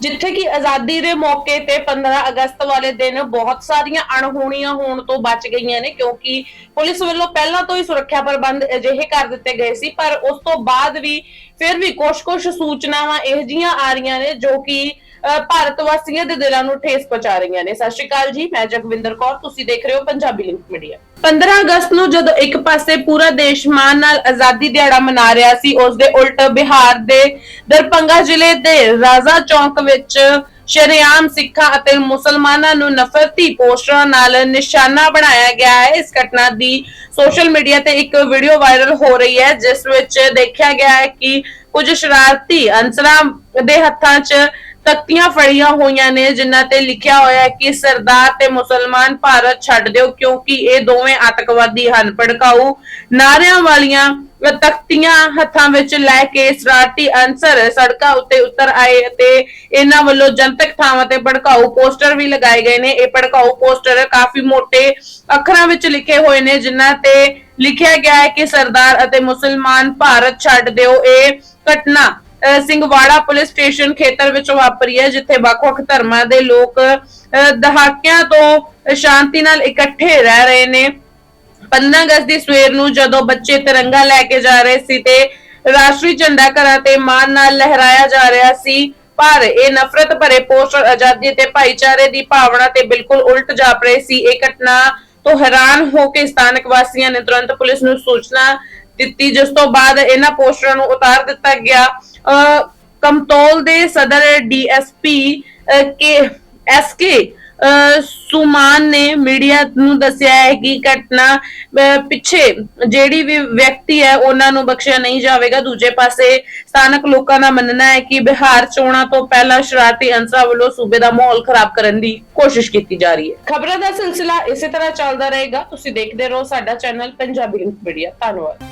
ਜਿੱਥੇ ਕਿ ਆਜ਼ਾਦੀ ਦੇ ਮੌਕੇ ਤੇ 15 ਅਗਸਤ ਵਾਲੇ ਦਿਨ ਬਹੁਤ ਸਾਰੀਆਂ ਅਣਹੋਣੀਆਂ ਹੋਣ ਤੋਂ ਬਚ ਗਈਆਂ ਨੇ, ਕਿਉਂਕਿ ਪੁਲਿਸ ਵੱਲੋਂ ਪਹਿਲਾਂ ਤੋਂ ਹੀ ਸੁਰੱਖਿਆ ਪ੍ਰਬੰਧ ਅਜਿਹੇ ਕਰ ਦਿੱਤੇ ਗਏ ਸੀ, ਪਰ ਉਸ ਤੋਂ ਬਾਅਦ ਵੀ ਫਿਰ ਵੀ ਕੁਝ-ਕੁਝ ਸੂਚਨਾਵਾਂ ਇਹੋ ਜਿਹੀਆਂ ਆ ਰਹੀਆਂ ਨੇ ਜੋ ਕਿ ਭਾਰਤ ਵਾਸੀਆਂ ਦੇ ਦਿਲਾਂ ਨੂੰ ਠੇਸ ਪਹੁੰਚਾ ਰਹੀਆਂ ਨੇ। ਸਤਿ ਸ਼੍ਰੀ ਅਕਾਲ ਜੀ, ਮੈਂ ਜਗਵਿੰਦਰ ਕੌਰ, ਤੁਸੀਂ ਦੇਖ ਰਹੇ ਹੋ ਪੰਜਾਬੀ ਲਿੰਕ ਮੀਡੀਆ 15 ਅਗਸਤ ਨੂੰ ਜਦੋਂ ਇੱਕ ਪਾਸੇ ਪੂਰਾ ਦੇਸ਼ ਮਾਣ ਨਾਲ ਆਜ਼ਾਦੀ ਦਿਹਾੜਾ ਮਨਾ ਰਿਹਾ ਸੀ, ਉਸ ਦੇ ਉਲਟ ਬਿਹਾਰ ਦੇ ਦਰਪੰਗਾ ਜ਼ਿਲ੍ਹੇ ਦੇ ਰਾਜ਼ਾ ਚੌਂਕ ਵਿੱਚ ਸ਼ਰੇਆਮ ਸਿੱਖਾਂ ਅਤੇ ਮੁਸਲਮਾਨਾਂ ਨੂੰ ਨਫ਼ਰਤੀ ਪੋਸਟਰਾਂ ਨਾਲ ਨਿਸ਼ਾਨਾ ਬਣਾਇਆ ਗਿਆ ਹੈ। ਇਸ ਘਟਨਾ ਦੀ ਸੋਸ਼ਲ ਮੀਡੀਆ ਤੇ ਇੱਕ ਵੀਡੀਓ ਵਾਇਰਲ ਹੋ ਰਹੀ ਹੈ, ਜਿਸ ਵਿੱਚ ਦੇਖਿਆ ਗਿਆ ਹੈ ਕਿ ਕੁਝ ਸ਼ਰਾਰਤੀ ਅਨਸਰਾਂ ਦੇ ਹੱਥਾਂ 'ਚ ਤਖਤੀਆਂ ਫੜੀਆਂ ਹੋਈਆਂ ਨੇ, ਜਿਨ੍ਹਾਂ ਤੇ ਲਿਖਿਆ ਹੋਇਆ ਹੈ ਕਿ ਸਰਦਾਰ ਤੇ ਮੁਸਲਮਾਨ ਭਾਰਤ ਛੱਡ ਦਿਓ, ਕਿਉਂਕਿ ਇਹ ਦੋਵੇਂ ਆਤੰਕਵਾਦੀ ਹਨ। ਭੜਕਾਊ ਨਾਰਿਆਂ ਵਾਲੀਆਂ ਤਖਤੀਆਂ ਹੱਥਾਂ ਵਿੱਚ ਲੈ ਕੇ ਸਰਾਰਤੀ ਅਨਸਰ ਸੜਕਾਂ ਉੱਤੇ ਉਤਰ ਆਏ ਅਤੇ ਇਹਨਾਂ ਵੱਲੋਂ ਜਨਤਕ ਥਾਵਾਂ ਤੇ ਭੜਕਾਊ ਪੋਸਟਰ ਵੀ ਲਗਾਏ ਗਏ ਨੇ। ਇਹ ਭੜਕਾਊ ਪੋਸਟਰ ਕਾਫੀ ਮੋٹے ਅੱਖਰਾਂ ਵਿੱਚ ਲਿਖੇ ਹੋਏ ਨੇ, ਜਿਨ੍ਹਾਂ ਤੇ ਲਿਖਿਆ ਗਿਆ ਹੈ ਕਿ ਸਰਦਾਰ ਅਤੇ ਮੁਸਲਮਾਨ ਭਾਰਤ ਛੱਡ ਦਿਓ, ਇਹ ਘਟਨਾ ਸਿੰਘਵਾੜਾ ਪੁਲਿਸ ਸਟੇਸ਼ਨ ਖੇਤਰ ਵਿੱਚ ਵਾਪਰੀ ਹੈ, ਜਿੱਥੇ ਵੱਖ-ਵੱਖ ਧਰਮਾਂ ਦੇ ਲੋਕ ਦਹਾਕਿਆਂ ਤੋਂ ਸ਼ਾਂਤੀ ਨਾਲ ਇਕੱਠੇ ਰਹਿ ਰਹੇ ਨੇ। 15 ਅਗਸਤ ਦੀ ਸਵੇਰ ਨੂੰ ਜਦੋਂ ਬੱਚੇ ਤਿਰੰਗਾ ਲੈ ਕੇ ਜਾ ਰਹੇ ਸੀ ਤੇ ਰਾਸ਼ਟਰੀ ਝੰਡਾ ਘਰਾਂ ਤੇ ਮਾਣ ਨਾਲ ਲਹਿਰਾਇਆ ਜਾ ਰਿਹਾ ਸੀ, ਪਰ ਇਹ ਨਫ਼ਰਤ ਭਰੇ ਪੋਸਟਰ ਆਜ਼ਾਦੀ ਤੇ ਭਾਈਚਾਰੇ ਦੀ ਭਾਵਨਾ ਤੇ ਬਿਲਕੁਲ ਉਲਟ ਜਾਪ ਰਹੇ ਸੀ। ਇਹ ਘਟਨਾ ਤੋਂ ਹੈਰਾਨ ਹੋ ਕੇ ਸਥਾਨਕ ਵਾਸੀਆਂ ਨੇ ਤੁਰੰਤ ਪੁਲਿਸ ਨੂੰ ਸੂਚਨਾ ਦਿੱਤੀ, ਜਿਸ ਤੋਂ ਬਾਅਦ ਇਹਨਾਂ ਪੋਸਟਰਾਂ ਨੂੰ ਉਤਾਰ ਦਿੱਤਾ ਗਿਆ। ਅਹ ਦੇ ਸਦਰ ਡੀਐਸਪੀ ਕੇ ਐਸਕੇ ਸੁਮਾਨ ਨੇ ਮੀਡੀਆ ਨੂੰ ਦੱਸਿਆ ਹੈ ਕਿ ਘਟਨਾ ਪਿੱਛੇ ਜਿਹੜੀ ਵੀ ਵਿਅਕਤੀ ਹੈ, ਉਹਨਾਂ ਨੂੰ ਬਖਸ਼ਿਆ ਨਹੀਂ ਜਾਵੇਗਾ। ਦੂਜੇ ਪਾਸੇ ਸਥਾਨਕ ਲੋਕਾਂ ਦਾ ਮੰਨਣਾ ਹੈ ਕਿ ਬਿਹਾਰ ਚੋਣਾਂ ਤੋਂ ਪਹਿਲਾਂ ਸ਼ਰਾਰਤੀ ਅੰਸਰਾਂ ਵੱਲੋਂ ਸੂਬੇ ਦਾ ਮਾਹੌਲ ਖਰਾਬ ਕਰਨ ਦੀ ਕੋਸ਼ਿਸ਼ ਕੀਤੀ ਜਾ ਰਹੀ ਹੈ। ਖਬਰਾਂ ਦਾ ਸਿਲਸਿਲਾ ਇਸੇ ਤਰ੍ਹਾਂ ਚੱਲਦਾ ਰਹੇਗਾ। ਤੁਸੀਂ ਦੇਖਦੇ ਰਹੋ ਸਾਡਾ ਚੈਨਲ ਪੰਜਾਬੀ ਮੀਡੀਆ ਧੰਨਵਾਦ।